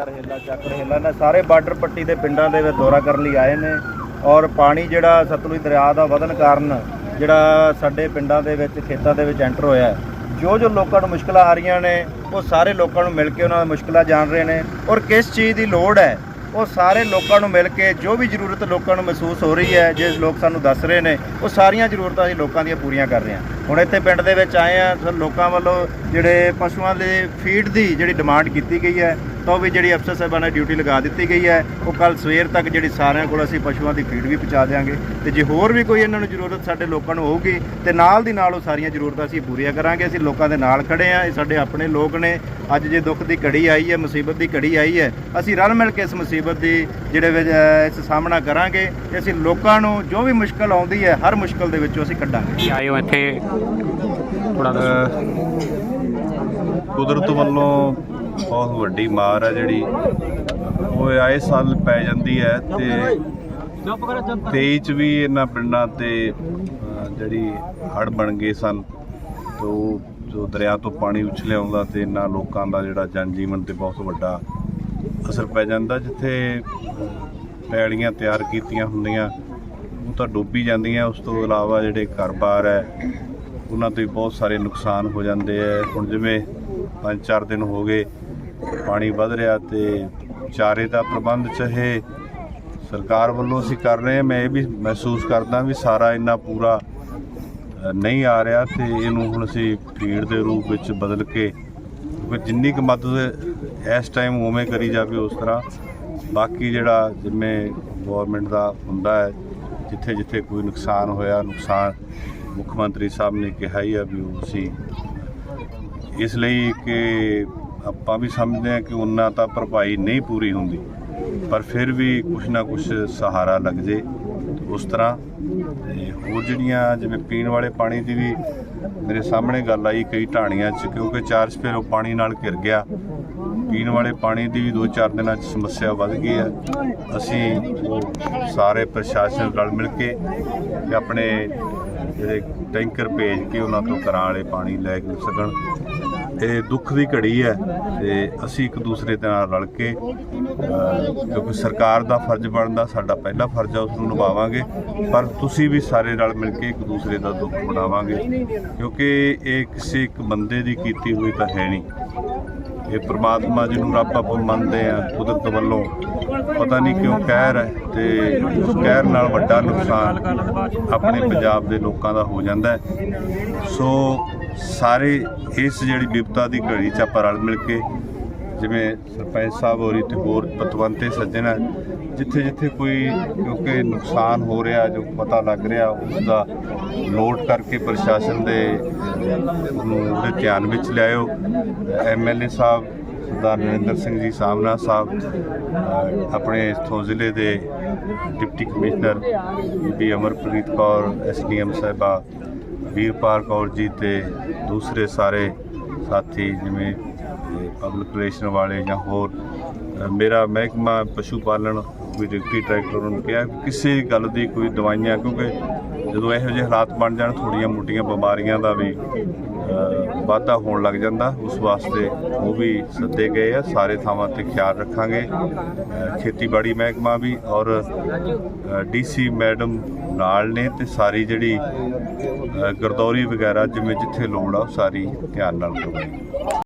ਚੱਰ ਹੇਲਾ ਚੱਕਰ ਹੇਲਾ ਨੇ। ਸਾਰੇ ਬਾਰਡਰ ਪੱਟੀ ਦੇ ਪਿੰਡਾਂ ਦੇ ਵਿੱਚ ਦੌਰਾ ਕਰਨ ਲਈ ਆਏ ਨੇ ਔਰ ਪਾਣੀ ਜਿਹੜਾ ਸਤਲੁਜ ਦਰਿਆ ਦਾ ਵਧਣ ਕਾਰਨ ਜਿਹੜਾ ਸਾਡੇ ਪਿੰਡਾਂ ਦੇ ਵਿੱਚ, ਖੇਤਾਂ ਦੇ ਵਿੱਚ ਐਂਟਰ ਹੋਇਆ ਜੋ ਜੋ ਲੋਕਾਂ ਨੂੰ ਮੁਸ਼ਕਲਾਂ ਆ ਰਹੀਆਂ ਨੇ, ਉਹ ਸਾਰੇ ਲੋਕਾਂ ਨੂੰ ਮਿਲ ਕੇ ਉਹਨਾਂ ਦੀ ਮੁਸ਼ਕਲਾਂ ਜਾਣ ਰਹੇ ਨੇ ਔਰ ਕਿਸ ਚੀਜ਼ ਦੀ ਲੋੜ ਹੈ, ਉਹ ਸਾਰੇ ਲੋਕਾਂ ਨੂੰ ਮਿਲ ਕੇ ਜੋ ਵੀ ਜ਼ਰੂਰਤ ਲੋਕਾਂ ਨੂੰ ਮਹਿਸੂਸ ਹੋ ਰਹੀ ਹੈ, ਜਿਸ ਲੋਕ ਸਾਨੂੰ ਦੱਸ ਰਹੇ ਨੇ, ਉਹ ਸਾਰੀਆਂ ਜ਼ਰੂਰਤਾਂ ਅਸੀਂ ਲੋਕਾਂ ਦੀਆਂ ਪੂਰੀਆਂ ਕਰ ਰਹੇ ਹਾਂ। ਹੁਣ ਇੱਥੇ ਪਿੰਡ ਦੇ ਵਿੱਚ ਆਏ ਆ ਸਰ ਲੋਕਾਂ ਵੱਲੋਂ ਜਿਹੜੇ ਪਸ਼ੂਆਂ ਦੇ ਫੀਡ ਦੀ ਜਿਹੜੀ ਡਿਮਾਂਡ ਕੀਤੀ ਗਈ ਹੈ, ਤਾਂ ਉਹ ਵੀ ਜਿਹੜੀ ਅਫਸਰ ਸਾਹਿਬਾਨ ਨੇ ਡਿਊਟੀ ਲਗਾ ਦਿੱਤੀ ਗਈ ਹੈ। ਉਹ ਕੱਲ ਸਵੇਰ ਤੱਕ ਜਿਹੜੀ ਸਾਰਿਆਂ ਕੋਲ ਅਸੀਂ ਪਸ਼ੂਆਂ ਦੀ ਫੀਡ ਵੀ ਪਹੁੰਚਾ ਦੇਵਾਂਗੇ ਤੇ ਜੇ ਹੋਰ ਵੀ ਕੋਈ ਇਹਨਾਂ ਨੂੰ ਜ਼ਰੂਰਤ ਸਾਡੇ ਲੋਕਾਂ ਨੂੰ ਹੋਊਗੀ, ਤੇ ਨਾਲ ਦੀ ਨਾਲ ਉਹ ਸਾਰੀਆਂ ਜ਼ਰੂਰਤਾਂ ਅਸੀਂ ਪੂਰੀਆਂ ਕਰਾਂਗੇ। ਅਸੀਂ ਲੋਕਾਂ ਦੇ ਨਾਲ ਖੜੇ ਆ ਇਹ ਸਾਡੇ ਆਪਣੇ ਲੋਕ ਨੇ। ਅੱਜ ਜੇ ਦੁੱਖ ਦੀ ਘੜੀ ਆਈ ਹੈ, ਮੁਸੀਬਤ ਦੀ ਘੜੀ ਆਈ ਹੈ, ਅਸੀਂ ਰਲ ਮਿਲ ਕੇ ਇਸ ਮੁਸੀਬਤ ਦੀ ਜਿਹੜੇ ਵਿੱਚ ਇਸ ਸਾਹਮਣਾ ਕਰਾਂਗੇ। ਤੇ ਅਸੀਂ ਲੋਕਾਂ ਨੂੰ ਜੋ ਵੀ ਮੁਸ਼ਕਲ ਆਉਂਦੀ ਹੈ, ਹਰ ਮੁਸ਼ਕਲ ਦੇ ਵਿੱਚੋਂ ਅਸੀਂ ਕੱਢਾਂਗੇ। ਆਇਓ ਇੱਥੇ ਕੁਦਰਤ ਵੱਲੋਂ ਬਹੁਤ ਵੱਡੀ ਮਾਰ ਹੈ ਜਿਹੜੀ ਉਹ ਆਏ ਸਾਲ ਪੈ ਜਾਂਦੀ ਹੈ ਤੇ 23 ਚ ਵੀ ਇਹਨਾਂ ਪਿੰਡਾਂ ਤੇ ਜਿਹੜੀ ਹੜ ਬਣ ਗਏ ਸਨ ਤੋ ਜੋ ਦਰਿਆ ਤੋਂ ਪਾਣੀ ਉਛਲਿਆ ਆਉਂਦਾ ਤੇ ਇਹਨਾਂ ਲੋਕਾਂ ਦਾ ਜਿਹੜਾ ਜਨ ਜੀਵਨ ਤੇ ਬਹੁਤ ਵੱਡਾ ਅਸਰ ਪੈ ਜਾਂਦਾ ਜਿੱਥੇ ਅਹ, ਪੈੜੀਆਂ ਤਿਆਰ ਕੀਤੀਆਂ ਹੁੰਦੀਆਂ ਉਹ ਤਾਂ ਡੁੱਬੀ ਜਾਂਦੀਆਂ ਉਸ ਤੋਂ ਇਲਾਵਾ ਜਿਹੜੇ ਘਰ-ਬਾਰ ਹੈ ਉਹਨਾਂ 'ਤੇ ਬਹੁਤ ਸਾਰੇ ਨੁਕਸਾਨ ਹੋ ਜਾਂਦੇ ਆ। ਹੁਣ ਜਿਵੇਂ ਪੰਜ ਚਾਰ ਦਿਨ ਹੋ ਗਏ, ਪਾਣੀ ਵੱਧ ਰਿਹਾ ਤੇ ਚਾਰੇ ਦਾ ਪ੍ਰਬੰਧ ਚਾਹੇ ਸਰਕਾਰ ਵੱਲੋਂ ਅਸੀਂ ਕਰ ਰਹੇ ਹਾਂ, ਮੈਂ ਇਹ ਵੀ ਮਹਿਸੂਸ ਕਰਦਾ ਵੀ ਸਾਰਾ ਇੰਨਾ ਪੂਰਾ ਨਹੀਂ ਆ ਰਿਹਾ ਤੇ ਇਹਨੂੰ ਹੁਣ ਅਸੀਂ ਫੀਡ ਦੇ ਰੂਪ ਵਿੱਚ ਬਦਲ ਕੇ, ਕਿਉਂਕਿ ਜਿੰਨੀ ਕੁ ਮਦਦ ਇਸ ਟਾਈਮ ਉਵੇਂ ਕਰੀ ਜਾਵੇ ਉਸ ਤਰ੍ਹਾਂ। ਬਾਕੀ ਜਿਹੜਾ ਜਿਵੇਂ ਗਵਰਨਮੈਂਟ ਦਾ ਹੁੰਦਾ ਹੈ ਜਿੱਥੇ ਜਿੱਥੇ ਕੋਈ ਨੁਕਸਾਨ ਹੋਇਆ, ਨੁਕਸਾਨ ਮੁੱਖ ਮੰਤਰੀ ਸਾਹਿਬ ਨੇ ਕਿਹਾ ਹੀ ਆ ਵੀ ਉਹ ਅਸੀਂ ਇਸ ਲਈ ਕਿ ਆਪਾਂ ਵੀ ਸਮਝਦੇ ਹਾਂ ਕਿ ਉਹਨਾਂ ਤਾਂ ਭਰਪਾਈ ਨਹੀਂ ਪੂਰੀ ਹੁੰਦੀ, ਪਰ ਫਿਰ ਵੀ ਕੁਛ ਨਾ ਕੁਛ ਸਹਾਰਾ ਲੱਗ ਜੇ। ਉਸ ਤਰ੍ਹਾਂ। ਤੇ ਹੋਰ ਜਿਹੜੀਆਂ ਜਿਵੇਂ ਪੀਣ ਵਾਲੇ ਪਾਣੀ ਦੀ ਵੀ ਮੇਰੇ ਸਾਹਮਣੇ ਗੱਲ ਆਈ ਕਈ ਢਾਣੀਆਂ 'ਚ, ਕਿਉਂਕਿ ਚਾਰ ਸਪੇਰ ਉਹ ਪਾਣੀ ਨਾਲ ਘਿਰ ਗਿਆ। ਪੀਣ ਵਾਲੇ ਪਾਣੀ ਦੀ ਵੀ 2-4 ਦਿਨਾਂ 'ਚ ਸਮੱਸਿਆ ਵੱਧ ਗਈ ਹੈ। ਅਸੀਂ ਉਹ ਸਾਰੇ ਪ੍ਰਸ਼ਾਸਨ ਰਲ ਮਿਲ ਕੇ ਤੇ ਆਪਣੇ ਜਿਹੜੇ ਟੈਂਕਰ ਭੇਜ ਕੇ ਉਹਨਾਂ ਤੋਂ ਘਰਾਂ ਵਾਲੇ ਪਾਣੀ ਲੈ ਕੇ ਸਕਣ ਇਹ ਦੁੱਖ ਦੀ ਘੜੀ ਹੈ ਤੇ ਅਸੀਂ ਇੱਕ ਦੂਸਰੇ ਦੇ ਨਾਲ ਰਲ ਕੇ ਕਿਉਂਕਿ ਸਰਕਾਰ ਦਾ ਫਰਜ਼ ਬਣਦਾ, ਸਾਡਾ ਪਹਿਲਾ ਫਰਜ਼ ਹੈ ਉਸ ਨੂੰ ਨਿਭਾਵਾਂਗੇ, ਪਰ ਤੁਸੀਂ ਵੀ ਸਾਰੇ ਨਾਲ ਮਿਲ ਕੇ ਇੱਕ ਦੂਸਰੇ ਦਾ ਦੁੱਖ ਮਨਾਵਾਂਗੇ, ਕਿਉਂਕਿ ਇਹ ਕਿਸੇ ਇੱਕ ਬੰਦੇ ਦੀ ਕੀਤੀ ਹੋਈ ਤਾਂ ਹੈ ਨਹੀਂ। ਇਹ ਪ੍ਰਮਾਤਮਾ ਜਿਹਨੂੰ ਰੱਬ ਆਪਾਂ ਮੰਨਦੇ ਆ ਕੁਦਰਤ ਵੱਲੋਂ, ਪਤਾ ਨਹੀਂ ਕਿਉਂ ਕਹਿਰ ਹੈ ਤੇ ਉਸ ਕਹਿਰ ਨਾਲ ਵੱਡਾ ਨੁਕਸਾਨ ਆਪਣੇ ਪੰਜਾਬ ਦੇ ਲੋਕਾਂ ਦਾ ਹੋ ਜਾਂਦਾ ਸੋ ਸਾਰੇ ਇਸ ਜਿਹੜੀ ਵਿਪਤਾ ਦੀ ਘੜੀ 'ਚ ਆਪਾਂ ਰਲ ਮਿਲ ਕੇ ਜਿਵੇਂ ਸਰਪੰਚ ਸਾਹਿਬ ਹੋਰੀ ਤੇ ਹੋਰ ਪਤਵੰਤੇ ਸੱਜਣ ਹੈ ਜਿੱਥੇ ਜਿੱਥੇ ਕੋਈ ਕਿਉਂਕਿ ਨੁਕਸਾਨ ਹੋ ਰਿਹਾ, ਜੋ ਪਤਾ ਲੱਗ ਰਿਹਾ ਉਸ ਦਾ ਨੋਟ ਕਰਕੇ ਪ੍ਰਸ਼ਾਸਨ ਦੇ ਉਹਦੇ ਧਿਆਨ ਵਿੱਚ ਲਿਆਇਓ। ਐਮਐਲਏ ਸਾਹਿਬ, ਸਰਦਾਰ ਨਰਿੰਦਰ ਸਿੰਘ ਜੀ, ਸਾਹਮਣਾ ਸਾਹਿਬ ਆਪਣੇ ਇਥੋਂ ਜ਼ਿਲ੍ਹੇ ਦੇ ਡਿਪਟੀ ਕਮਿਸ਼ਨਰ ਬੀ ਅਮਰਪ੍ਰੀਤ ਕੌਰ ਐਸਡੀਐਮ ਸਾਹਿਬਾ ਵੀਰਪਾਲ ਕੌਰ ਜੀ ਤੇ ਦੂਸਰੇ ਸਾਰੇ ਸਾਥੀ ਜਿਵੇਂ ਪਬਲਿਕ ਰਿਲੇਸ਼ਨ ਵਾਲੇ ਜਾਂ ਹੋਰ ਮੇਰਾ ਮਹਿਕਮਾ ਪਸ਼ੂ ਪਾਲਣ ਵੀ ਡਿਪਟੀ ਡਾਇਰੈਕਟਰ ਨੂੰ ਕਿਹਾ ਕਿਸੇ ਗੱਲ ਦੀ ਕੋਈ ਦਵਾਈਆਂ, ਕਿਉਂਕਿ ਜਦੋਂ ਇਹੋ ਜਿਹੇ ਹਾਲਾਤ ਬਣ ਜਾਣ ਥੋੜੀਆਂ ਮੋਟੀਆਂ ਬਿਮਾਰੀਆਂ ਦਾ ਵੀ ਵਾਧਾ ਹੋਣ ਲੱਗ ਜਾਂਦਾ। ਉਸ ਵਾਸਤੇ ਉਹ ਵੀ ਸੱਦੇ ਗਏ ਆ। ਸਾਰੇ ਥਾਵਾਂ ਤੇ ਖਿਆਲ ਰੱਖਾਂਗੇ। ਖੇਤੀਬਾੜੀ ਮਹਿਕਮਾ ਵੀ ਔਰ ਡੀਸੀ ਮੈਡਮ ਨਾਲ ਨੇ ਤੇ ਸਾਰੀ ਜਿਹੜੀ ਅ, ਗਰਦੌਰੀ ਵਗੈਰਾ ਜਿਵੇਂ ਜਿੱਥੇ ਲੋੜ ਆ ਉਹ ਸਾਰੀ ਧਿਆਨ ਨਾਲ ਕਰਵਾਈ